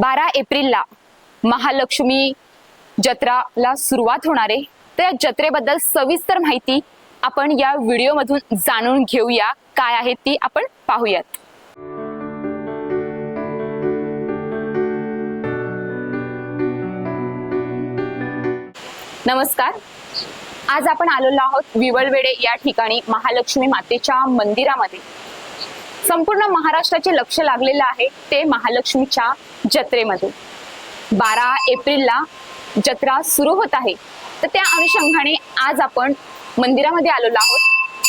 बारा एप्रिलला महालक्ष्मी जत्राला सुरुवात होणार आहे. तर या जत्रेबद्दल सविस्तर माहिती आपण या व्हिडिओमधून जाणून घेऊया. काय आहे ती आपण पाहूयात. नमस्कार. आज आपण आलेलो आहोत विवळवेडे या ठिकाणी महालक्ष्मी मातेच्या मंदिरामध्ये. संपूर्ण महाराष्ट्राचे लक्ष लागलेलं आहे ते महालक्ष्मीच्या जत्रेमध्ये. बारा एप्रिलला जत्रा सुरू होत आहे. तर त्या अनुषंगाने आज आपण मंदिरामध्ये आलेलो आहोत.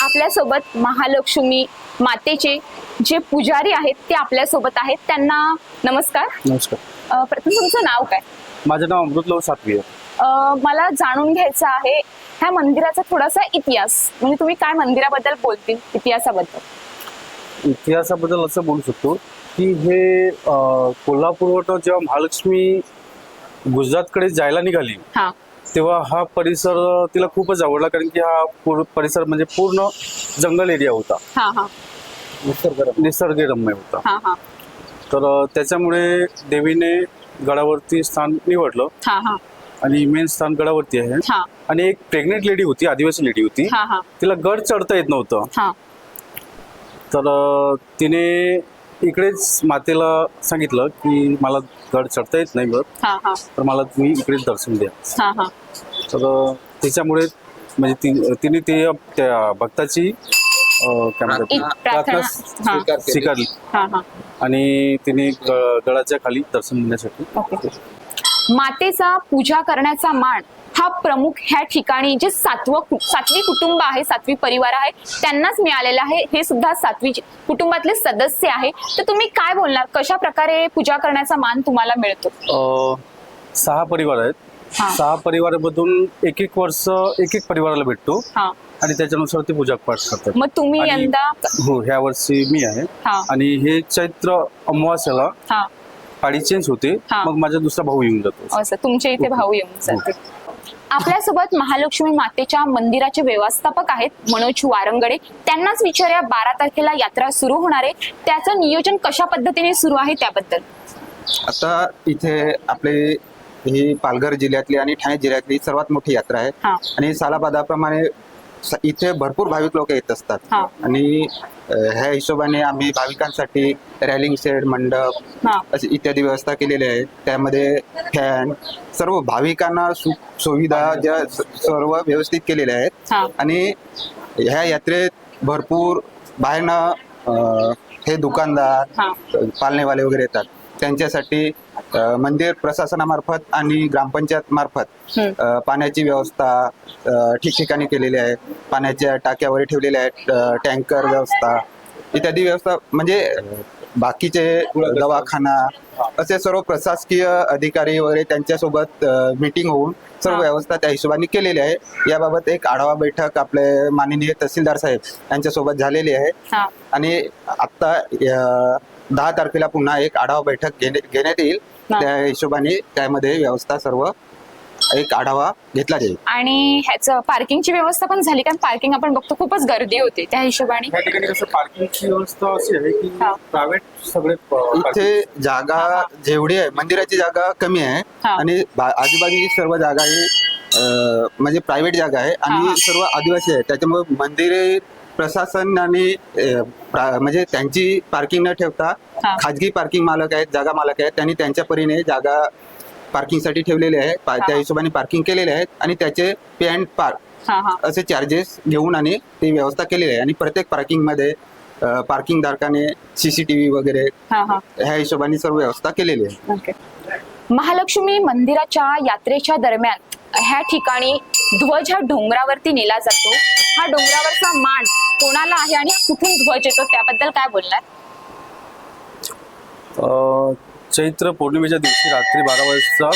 आपल्यासोबत महालक्ष्मी मातेचे जे पुजारी आहेत ते आपल्यासोबत आहेत. त्यांना नमस्कार. नमस्कार. प्रथम तुमचं नाव काय? माझं नाव अमृतलव सातवी मला जाणून घ्यायचं आहे ह्या मंदिराचा थोडासा इतिहास. म्हणजे तुम्ही काय मंदिराबद्दल बोलतील इतिहासाबद्दल? इतिहासाबद्दल असं बोलू शकतो की हे अं, कोल्हापूरवरून जेव्हा महालक्ष्मी गुजरातकडे जायला निघाली हा. तेव्हा हा परिसर तिला खूपच आवडला कारण की हा पूर- परिसर म्हणजे पूर्ण जंगल एरिया होता. हा हा. निसर्गरम्य. होता. हा हा. तर अं, त्याच्यामुळे देवीने गडावरती स्थान निवडलं. हा हा. आणि मेन स्थान गडावरती आहे. हा. आणि एक प्रेग्नेंट लेडी होती आदिवासी लेडी होती. हा हा. तिला गड चढता येत नव्हतं. हा. तर अ, तिने इकडेच मातेला सांगितलं की मला गड चढता येत नाही बघ हा हा. तर मला तुम्ही इकडेच दर्शन द्या. हा हा. तर त्याच्यामुळे म्हणजे ती तिने ते त्या भक्ताची अ, काय म्हणतात एक प्रार्थना प्रार्थना हा. स्वीकारली. हा हा. आणि तिने ग- गडाच्या खाली दर्शन देण्यासाठी ओके. मातेचा पूजा करण्याचा मान हा प्रमुख ह्या ठिकाणी जे सातवं सातवी कुटुंब आहे सातवी परिवार आहे त्यांनाच मिळालेलं आहे. हे सुद्धा सातवी कुटुंबातले सदस्य आहे. तर तुम्ही काय बोलणार? कशा प्रकारे पूजा करण्याचा मान तुम्हाला मिळतो? सहा परिवार आहेत. हा. सहा परिवारामधून एक एक वर्ष एक एक परिवाराला भेटतो. हा. आणि त्याच्यानुसार ते पूजा पाठ करतात. मग तुम्ही यंदा हो ह्या वर्षी मी आहे. हा. आणि हे चैत्र अमावास्याला हा. पाडी चेंज होते. हा. मग माझा दुसरा भाऊ येऊन जातो. असं तुमच्या इथे भाऊ येऊन जाते. आपल्यासोबत महालक्ष्मी मातेच्या मंदिराचे व्यवस्थापक आहेत मनोज वारंगडे. त्यांनाच विचारूया बारा तारखेला यात्रा सुरू होणार आहे. त्याचं नियोजन कशा पद्धतीने सुरू आहे त्याबद्दल? आता इथे आपले ही पालघर जिल्ह्यातली आणि ठाणे जिल्ह्यातली सर्वात मोठी यात्रा आहे. आणि सालाबादाप्रमाणे इथे भरपूर भाविक लोक येत असतात. हा. आणि अ, ह्या हिशोबाने आम्ही भाविकांसाठी रॅलिंग शेड मंडप हा. अशी इत्यादी व्यवस्था केलेली आहे. त्यामध्ये फॅन सर्व भाविकांना सुख सुविधा ज्या स- सर्व व्यवस्थित केलेल्या आहेत. हा. आणि ह्या यात्रेत भरपूर बाहेरनं अ, हे दुकानदार हा. पालनेवाले वगैरे येतात. त्यांच्यासाठी मंदिर प्रशासनामार्फत आणि ग्रामपंचायत मार्फत पाण्याची व्यवस्था ठिकठिकाणी केलेली आहे. पाण्याच्या टाक्यावर ठेवलेल्या आहेत टँकर व्यवस्था इत्यादी व्यवस्था म्हणजे बाकीचे दवाखाना असे सर्व प्रशासकीय अधिकारी वगैरे त्यांच्यासोबत मीटिंग होऊन सर्व. व्यवस्था त्या हिशोबाने केलेली आहे. याबाबत एक आढावा बैठक आपले माननीय तहसीलदार साहेब यांच्यासोबत झालेली आहे. आणि आता दहा तारखेला पुन्हा एक आढावा बैठक घेणे- घेण्यात येईल. त्या हिशोबाने त्यामध्ये व्यवस्था सर्व एक आढावा घेतला जाईल आणि ह्याचं पार्किंगची व्यवस्था पण झाली कारण पार्किंग आपण बघतो खूपच गर्दी होते त्या हिशोबाने या ठिकाणी कसं पार्किंगची व्यवस्था अशी आहे की हा. प्रायव्हेट सगळे प- इथे जागा जेवढी आहे मंदिराची जागा कमी आहे हा. आणि बा- आजूबाजूची सर्व जागा ही अ, म्हणजे प्रायव्हेट जागा आहे हा. आणि सर्व आदिवासी आहे त्याच्यामुळे मंदिरे प्रशासन आणि अ, प्रा- म्हणजे त्यांची पार्किंग न ठेवता. खाजगी पार्किंग मालक आहेत जागा मालक आहेत त्यांनी त्यांच्या परीने जागा पार्किंगसाठी ठेवलेले आहे पा- हा. त्या हिशोबाने पार्किंग केलेले आहेत आणि त्याचे पे अँड पार्क असे चार्जेस घेऊन आणि ती व्यवस्था केलेली आहे. आणि प्रत्येक पार्किंगमध्ये पार्किंग धारकाने सीसीटीव्ही वगैरे ह्या हिशोबाने सर्व व्यवस्था केलेली आहे. महालक्ष्मी मंदिराच्या यात्रेच्या दरम्यान ह्या ठिकाणी ध्वज हा डोंगरावरती नेला जातो. हा डोंगरावरचा मान कोणाला आहे आणि कुठून ध्वज येतो त्याबद्दल काय बोलणार? अ, चैत्र पौर्णिमेच्या दिवशी रात्री बारा वाजता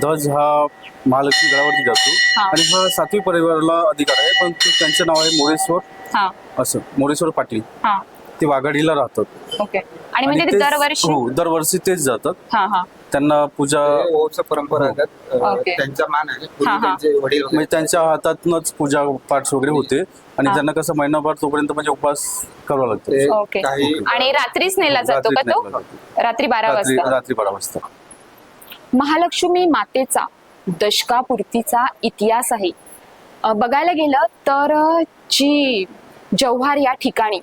ध्वज हा महालक्ष्मी गडावरती जातो. हा. आणि हा सातवी परिवाराला अधिकार आहे पण ते- त्यांचं नाव आहे मोरेश्वर हा. असं मोरेश्वर पाटील. हा. ते वाघाडीला राहतात. ओके. आणि म्हणजे ते तेच- दरवर्षी हो दरवर्षी तेच जातात. हा हा. त्यांना पूजा वंश परंपरागत अ, ओके. त्यांचा मान आहे. हा, पूर्वी हा. त्यांचे वडील वगैरे म्हणजे त्यांच्या हातातनच पूजा पाठ वगैरे होते. आणि हा. त्यांना कसं महिनाभर तोपर्यंत म्हणजे उपवास करावा ते लागतो ओके. काही आणि रात्रीच नेला जातो का रात्रीच तो? नेला जातो. रात्री बारा रात्री वाजता. रात्री बारा वाजता. महालक्ष्मी मातेचा दशकापूर्तीचा इतिहास आहे. अ, बघायला गेलं तर अ, जी जव्हार या ठिकाणी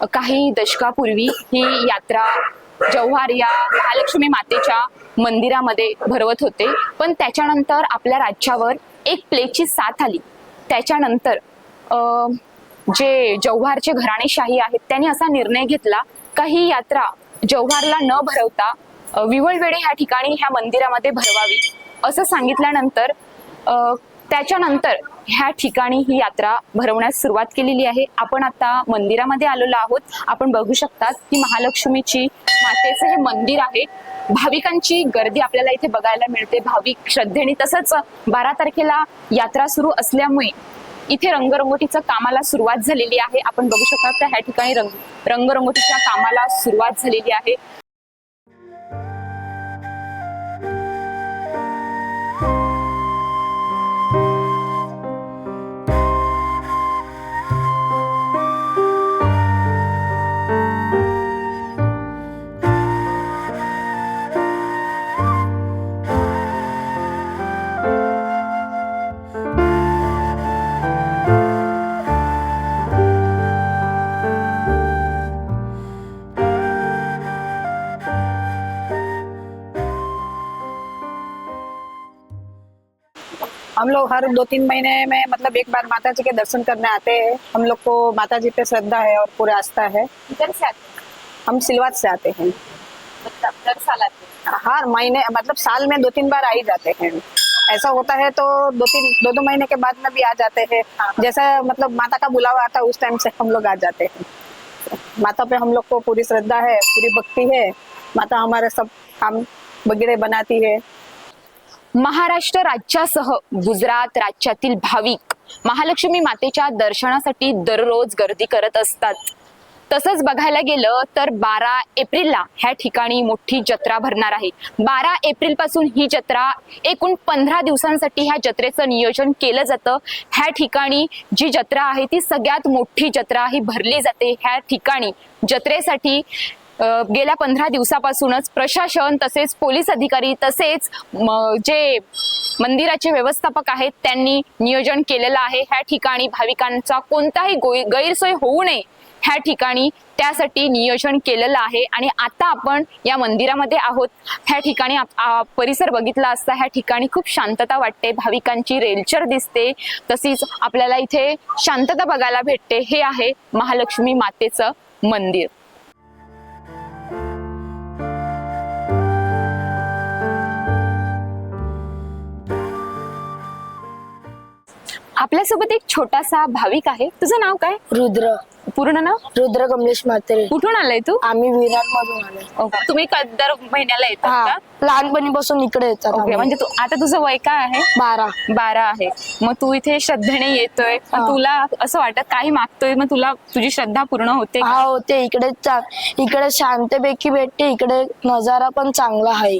अ, काही दशकापूर्वी ही यात्रा जव्हार या महालक्ष्मी मातेच्या मंदिरामध्ये भरवत होते. पण त्याच्यानंतर आपल्या राज्यावर एक प्लेची साथ आली. त्याच्यानंतर जे जव्हारचे घराणेशाही आहेत त्यांनी असा निर्णय घेतला का ही यात्रा जव्हारला न भरवता विवळवेडे ह्या ठिकाणी ह्या मंदिरामध्ये भरवावी असं सांगितल्यानंतर त्याच्यानंतर ह्या ठिकाणी ही यात्रा भरवण्यास सुरुवात केलेली आहे. आपण आता मंदिरामध्ये आलेलो आहोत. आपण बघू शकतात की महालक्ष्मीची मातेचं हे मंदिर आहे. भाविकांची गर्दी आपल्याला इथे बघायला मिळते. भाविक श्रद्धेने तसंच बारा तारखेला यात्रा सुरू असल्यामुळे इथे रंगरंगोटीचं कामाला सुरुवात झालेली आहे. आपण बघू शकता तर ह्या ठिकाणी रंग रंगरंगोटीच्या कामाला सुरुवात झालेली आहे. लोग हर दो तीन महीने में मतलब एक बार माता जी के दर्शन करने आते हैं। हम लोग को माता जी पे श्रद्धा है और पूरी आस्था है। इतर से आते हैं, हम सिलवात से आते हैं। मतलब दर साल आते हैं। हर महीने मतलब साल में दो तीन बार आ ही जाते हैं। ऐसा होता है तो दो तीन दो दो महीने के बाद में भी आ जाते हैं। जैसा मतलब माता का बुलावा आता है उस टाइम से हम लोग आ जाते हैं। माता पे हम लोग को पूरी श्रद्धा है पूरी भक्ति है। माता हमारे सब काम वगैरह बनाती है। महाराष्ट्र राज्यासह गुजरात राज्यातील भाविक महालक्ष्मी मातेच्या दर्शनासाठी दररोज गर्दी करत असतात. तसंच बघायला गेलं तर बारा एप्रिलला ह्या ठिकाणी मोठी जत्रा भरणार आहे. बारा एप्रिलपासून ही जत्रा एकूण पंधरा दिवसांसाठी ह्या जत्रेचं नियोजन केलं जातं. ह्या ठिकाणी जी जत्रा आहे ती सगळ्यात मोठी जत्रा ही भरली जाते. ह्या ठिकाणी जत्रेसाठी गेल्या पंधरा दिवसापासूनच प्रशासन तसेच पोलीस अधिकारी तसेच म, जे मंदिराचे व्यवस्थापक आहेत त्यांनी नियोजन केलेलं आहे. ह्या ठिकाणी भाविकांचा कोणताही गैरसोय होऊ नये ह्या ठिकाणी त्यासाठी नियोजन केलेलं आहे. आणि आता आपण या मंदिरामध्ये आहोत. ह्या ठिकाणी आप- परिसर बघितला असता ह्या ठिकाणी खूप शांतता वाटते. भाविकांची रेलचर दिसते. तसेच आपल्याला इथे शांतता बघायला भेटते. हे आहे महालक्ष्मी मातेचं मंदिर. आपल्यासोबत एक छोटासा भाविक आहे. तुझं नाव काय? रुद्र. पूर्ण नाव? रुद्र कमलेश म्हात्रे. कुठून आलाय तू? आम्ही विराट मधून आलोय ओके. तुम्ही क- दर महिन्याला येतात हा का? लहानपणीपासून इकडे येतात ओके आम्ही. म्हणजे तू आता तुझं वय काय आहे? बारा. बारा आहे. मग तू इथे श्रद्धेने येतोय. हा. तुला असं वाटत काही मागतोय? मग तुला तुझी श्रद्धा पूर्ण होते का? हा होते. इकडे चा- इकडे शांतपैकी भेटते. इकडे नजारा पण चांगला आहे.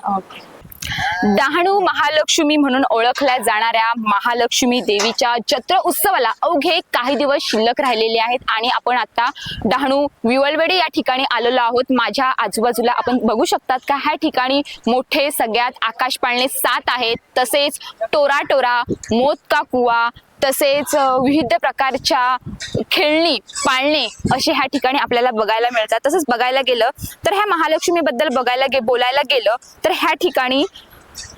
डहाणू महालक्ष्मी म्हणून ओळखल्या जाणाऱ्या महालक्ष्मी देवीच्या चत्र उत्सवाला अवघे काही दिवस शिल्लक राहिलेले आहेत आणि आपण आता डहाणू विवळवेडे या ठिकाणी आलेलो आहोत. माझ्या आजूबाजूला आपण बघू शकतात का? ह्या ठिकाणी मोठे सगळ्यात आकाश पाळणे सात आहेत. तसेच टोरा टोरा मोदका कुवा तसेच विविध प्रकारच्या खेळणी पाळणे असे ह्या ठिकाणी आपल्याला बघायला मिळतात. तसंच बघायला गेलं तर ह्या महालक्ष्मीबद्दल बघायला गे बोलायला गेलं तर ह्या ठिकाणी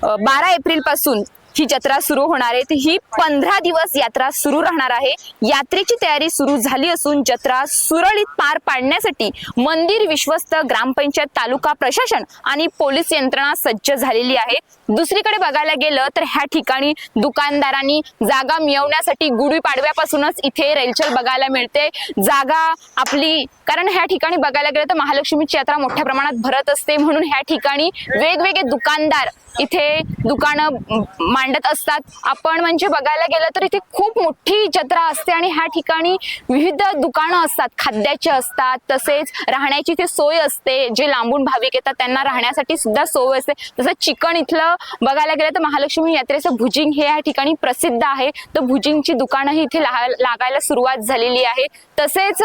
बारा एप्रिलपासून ही जत्रा सुरू होणार आहे. तर ही पंधरा दिवस यात्रा सुरू राहणार आहे. यात्रेची तयारी सुरू झाली असून जत्रा सुरळीत पार पाडण्यासाठी मंदिर विश्वस्त ग्रामपंचायत तालुका प्रशासन आणि पोलीस यंत्रणा सज्ज झालेली आहे. दुसरीकडे बघायला गेलं तर ह्या ठिकाणी दुकानदारांनी जागा मिळवण्यासाठी गुढीपाडव्यापासूनच इथे रेलचल बघायला मिळते. जागा आपली कारण ह्या ठिकाणी बघायला गेलं तर महालक्ष्मीची यात्रा मोठ्या प्रमाणात भरत असते. म्हणून ह्या ठिकाणी वेगवेगळे दुकानदार इथे दुकानं मांडत असतात. आपण म्हणजे बघायला गेलं तर इथे खूप मोठी जत्रा असते आणि ह्या ठिकाणी विविध दुकानं असतात. खाद्याची असतात तसेच राहण्याची इथे सोय असते. जे लांबून भाविक येतात त्यांना राहण्यासाठी सुद्धा सोय असते. जसं चिकन इथलं बघायला गेलं तर महालक्ष्मी यात्रेचं भुजिंग हे या ठिकाणी प्रसिद्ध आहे. तर भुजिंगची दुकानंही इथे लागायला सुरुवात झालेली आहे. तसेच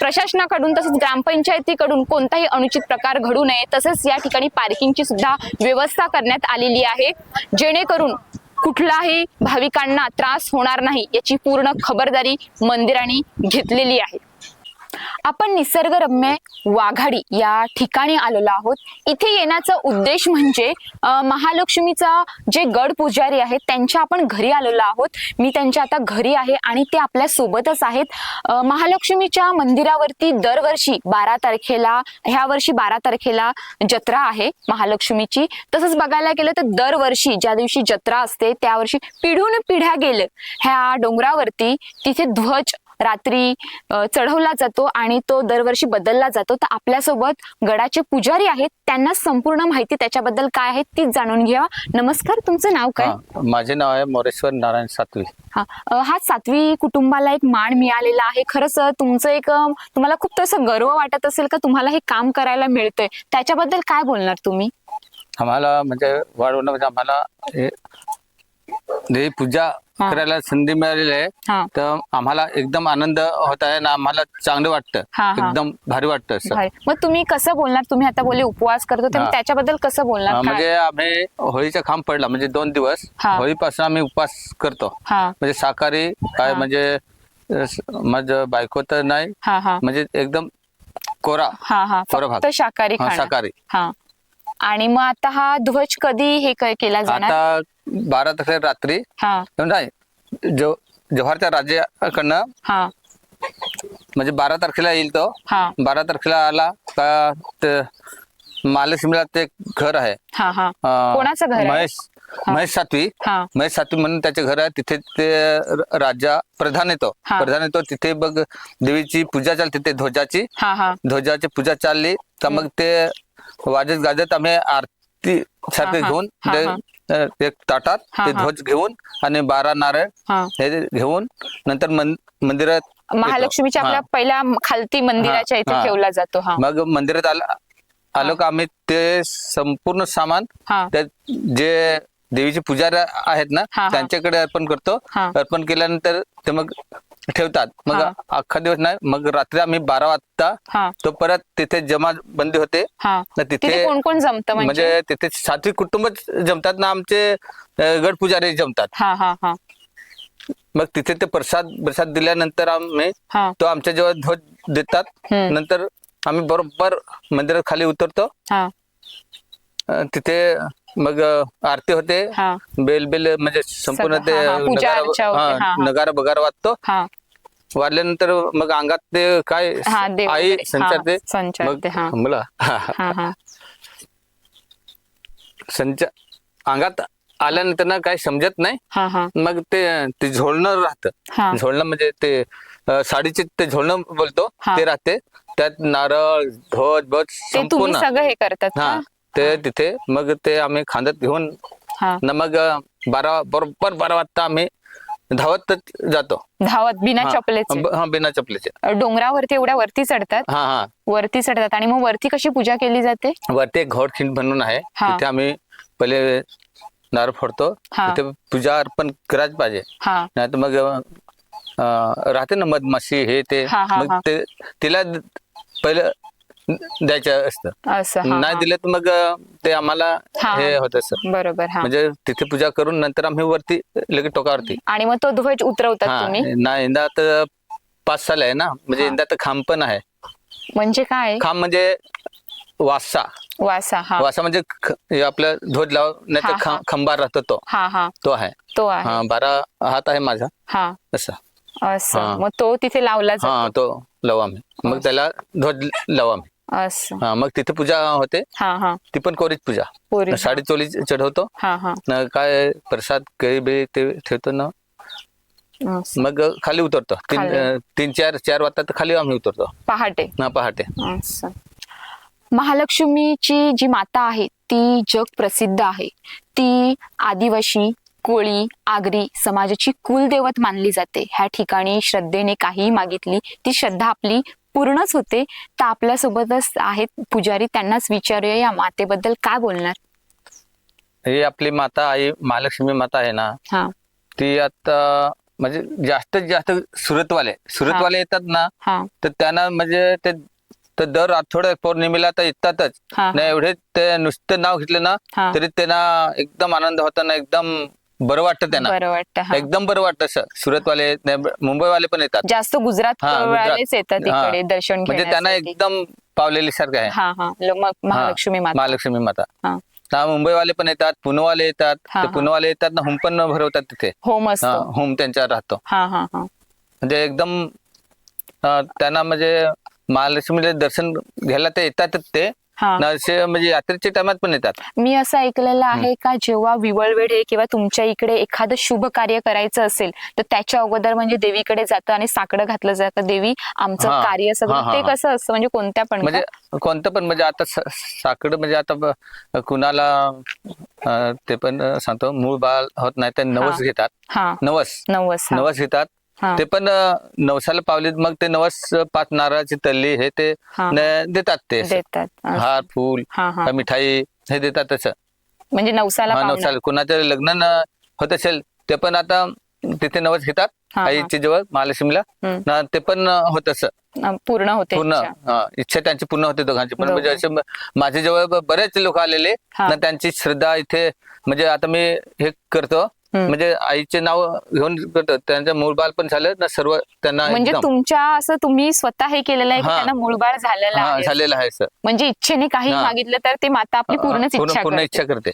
प्रशासनाकडून तसेच ग्रामपंचायतीकडून कोणताही अनुचित प्रकार घडू नये. तसेच या ठिकाणी पार्किंगची सुद्धा व्यवस्था करण्यात आलेली आहे. जेणेकरून कुठलाही भाविकांना त्रास होणार नाही याची पूर्ण खबरदारी मंदिराने घेतलेली आहे. आपण निसर्गरम्य वाघाडी या ठिकाणी आलेलो आहोत. इथे येण्याचा उद्देश म्हणजे महालक्ष्मीचा जे गड पुजारी आहेत त्यांच्या आपण घरी आलेलो आहोत. मी त्यांच्या आता घरी आहे आणि ते आपल्या सोबतच आहेत. महालक्ष्मीच्या मंदिरावरती दरवर्षी बारा तारखेला ह्या वर्षी बारा तारखेला जत्रा आहे महालक्ष्मीची. तसंच बघायला गेलं तर दरवर्षी ज्या दिवशी जत्रा असते त्या वर्षी पिढून पिढ्या गेलं. ह्या डोंगरावरती तिथे ध्वज रात्री चढवला जातो आणि तो दरवर्षी बदलला जातो. तर आपल्यासोबत गडाचे पुजारी आहेत. त्यांना संपूर्ण माहिती त्याच्याबद्दल काय आहे तीच जाणून घ्या. नमस्कार तुमचं नाव काय? हा, माझे नाव आहे मोरेश्वर नारायण सातवी. हा हा सातवी कुटुंबाला एक मान मिळालेला आहे. खरंच तुमचं एक तुम्हाला खूप तसं गर्व वाटत असेल का? तुम्हाला हे काम करायला मिळतंय. त्याच्याबद्दल काय बोलणार तुम्ही? आम्हाला म्हणजे वाढवणं म्हणजे आम्हाला हे पूजा हा. करायला संधी मिळालेली आहे हा तर आम्हाला एकदम आनंद होत आहे ना आम्हाला चांगलं वाटतं हा. एकदम भारी वाटतं असं भारी. मग तुम्ही कसं बोलणार तुम्ही आता बोलले उपवास करतो तर हा. त्याच्याबद्दल कसं बोलणार अं, काय? म्हणजे आम्ही होळीचा खांब पडला म्हणजे दोन दिवस हा. होळीपासून आम्ही उपवास करतो हा म्हणजे शाकाहारी काय हा. म्हणजे अं, स- माझं बायको तर नाही हा हा म्हणजे एकदम कोरा हा हा कोरा फक्त. शाकाहारी हा, खाणं. शाकाहारी हा आणि मग आता हा ध्वज कधी हे क- केला जाणार? आता बारा तारखेला रात्री. हा. नाही जो जव्हारच्या राज्याकडनं हा. म्हणजे बारा तारखेला येईल तो. हा. बारा तारखेला आला का ते महालक्ष्मीला ते घर आहे. हा हा. अं, कोणाचं घर आहे? महेश. महेश सातवी? हा. महेश सातवी म्हणून त्याचे घर आहे. तिथे ते र- राजा प्रधान येतो. हा. प्रधान येतो. तिथे बघ देवीची पूजा चालते. ते ध्वजाची. हा हा. ध्वजाची पूजा चालली. का मग ते वाजत गाजत आम्ही आरती सारखे हा, हा. घेऊन हा, ते-. एक ताटात हा, ते हा. ध्वज घेऊन आणि बारा नारळ हा. हे घेऊन नंतर मन- मंदिरात येतो. महालक्ष्मीच्या आपल्या हा. पहिल्या खालती मंदिराच्या हा, इथे हा. ठेवला जातो. हा. मग मंदिरात आलं आलो का आम्ही ते संपूर्ण सामान हा. त्या जे देवीचे पुजारी आहेत ना हा, हा. त्यांच्याकडे अर्पण करतो. हा. अर्पण केल्यानंतर ते मग ठेवतात. मग हा. अख्खा दिवस नाही मग रात्री आम्ही बारा वाजता हा. तो परत तिथे जमा बंदी होते. हा. ना तिथे तिथे कोण कोण जमतं म्हणजे? म्हणजे तिथे सात्विक कुटुंब जमतात ना आमचे अं, गड पुजारी जमतात. हा हा हा. मग तिथे ते प्रसाद प्रसाद दिल्यानंतर आम्ही हा. तो आमच्या जेव्हा ध्वज देतात. हम्म. नंतर आम्ही बरोबर मंदिरात खाली उतरतो. हा. अं, तिथे मग आरती होते. हा. बेल बेल म्हणजे संपूर्ण सगळं, ते हा, हा, पूजा नगारा- अर्चा होते, हा, हा, हा. नगारा बगारा वाजतो. हा. वाजल्यानंतर मग अंगात ते काय हा, देव आई वगैरे. संचारते हा, संचारते, हा. मला. हा हा. संचार अंगात आल्यानंतर ना काही समजत नाही. हा हा. मग ते ते झोळणं राहतं. झोळणं म्हणजे ते अं, साडीचे ते झोळणं बोलतो. हा. ते राहते. त्यात नारळ ध्वज बज ते तुम्ही संपूर्ण. सगळं हे करतात हा. ते तिथे मग ते आम्ही खांद्यात घेऊन हा. न मग बारा बरोबर बारा वाजता आम्ही धावत जातो. धावत बिना हा. चपलेचे? ब- हा बिना चपलेचे. डोंगरावरती एवढ्या वरती चढतात? हा हा. वरती चढतात. आणि मग वरती कशी पूजा केली जाते? वरती एक घोडखिंड म्हणून आहे. हा. तिथे आम्ही पहिले नारळ फोडतो. हा. तिथे पूजा अर्पण करायच पाहिजे. हा. नाही तर मग अं, राहते ना मधमाशी हे ते. हा, हा, मग हा. ते तिला द- पहिलं द्यायचं असतं. असं हा, नाही हा. दिलं तर मग अं, ते आम्हाला हा. हे. होत असं. बरोबर हा. म्हणजे तिथे पूजा करून नंतर आम्ही वरती लगेच टोकावरती. आणि मग तो ध्वज उतरवतात हा तुम्ही? ना यंदा तर पाच साल आहे ना. म्हणजे. यंदा तर खांब पण आहे. म्हणजे काय? खांब म्हणजे वासा. वासा हा. वासा म्हणजे ख- हे आपलं ध्वज लाव नाही हा, तर हा. खंबार राहतो तो. हा हा. तो आहे. तो आहे. हा बारा हात आहे माझा. हा. असं. असं. हा. मग तो तिथे लावला जातो? हा तो लावू आम्ही. मग त्याला ध्वज लावू आम्ही. असं. हा मग तिथे पूजा होते? हा हा. ती पण कोरीच पूजा. पोरी साडी चोली चढवतो. हा हा. न काय प्रसाद केळी बिळी ते ठेवतो ना. असं. मग खाली उतरतो. तीन खाली. अं, तीन चार चार वाजता खाली आम्ही उतरतो. पहाटे. ना पहाटे. असं. महालक्ष्मीची जी माता आहे ती जग प्रसिद्ध आहे. ती आदिवासी कोळी आगरी समाजाची कुलदेवत मानली जाते. ह्या ठिकाणी श्रद्धेने काहीही मागितली ती श्रद्धा आपली पूर्णच होते. तर आपल्यासोबतच आहेत पुजारी. त्यांनाच विचारूया या मातेबद्दल काय बोलणार? ही आपली माता आई महालक्ष्मी माता आहे ना हा. ती आता म्हणजे जास्तीत जास्त सुरतवाले. सुरतवाले येतात ना हा. तर त्यांना म्हणजे ते तर दर आठवड्यात पौर्णिमेला तर येतातच. हा. नाही एवढे ते नुसतं नाव घेतलं ना हा. तरी त्यांना एकदम आनंद होता ना एकदम बरं वाटतं त्यांना. बरं वाटतं हा. एकदम बरं वाटतं असं. सुरतवाले मुंबईवाले पण येतात. जास्त गुजरात हा, गुजरात. वालेच येतात हा. इकडे दर्शन म्हणजे त्यांना घेण्यासाठी. एकदम पावलेली सारखं आहे. हा हा. ल- मग महालक्ष्मी माता. महालक्ष्मी माता. हा. हा मुंबईवाले पण येतात पुणेवाले येतात. हा, ते हा. पुणेवाले येतात ना हुम पण भरवतात तिथे. होम हा, असतो हुम त्यांच्या राहतो. हा हा हा. म्हणजे एकदम अं, त्यांना म्हणजे महालक्ष्मीला दर्शन घ्यायला ते येतातच ते. हा ना असे म्हणजे यात्रेच्या टायमात पण येतात मी असं ऐकलेलं आहे का जेव्हा विवळवेढे किंवा तुमच्या इकडे एखादं शुभ कार्य करायचं असेल तर त्याच्या अगोदर म्हणजे देवीकडे जातं आणि साकडं घातलं जातं देवी आमचं हा. कार्य हा, सगळं हा, ते हा. कसं असतं म्हणजे कोणत्या पण म्हणजे? कोणतं पण म्हणजे आता स- साकडं म्हणजे आता ब- कुणाला अं, ते पण सांगतो मूळ बाळ होत नाही तर नवस हा. घेतात हा नवस नवस हा. नवस घेतात हा. ते पण नवसाला पावलीत मग ते नवस पाच नारळाची तल्ली हे ते. न- देतात ते असं. देतात असं. हार फूल हा हा का मिठाई हे देतात तसं म्हणजे नवसाला हा. नवसाला कुणाचं लग्न न- होत असेल ते पण आता तिथे नवस घेतात हा, हा. आईच्या जवळ महालक्ष्मीला हम्म. ना ते पण होत असं अं, पूर्ण होते पूर्ण इच्छा. हा, इच्छा त्यांची पूर्ण होते दोघांची पण म्हणजे. असे म- माझ्या जवळ बरेच लोक आलेले हा. ना त्यांची श्रद्धा इथे म्हणजे आता मी हे करतो. म्हणजे आईचे नाव घेऊन त्यांचं मूळबाल पण झालं ना सर्व त्यांना म्हणजे तुमच्या असं तुम्ही स्वतः हे केलेलं आहे की. त्यांना मूळबाळ झालेलं हा आहे झालेलं आहे सर म्हणजे इच्छेने काही. मागितलं तर ते माता आपली पूर्णच पूर्ण इच्छा पूर्ण करते. इच्छा करते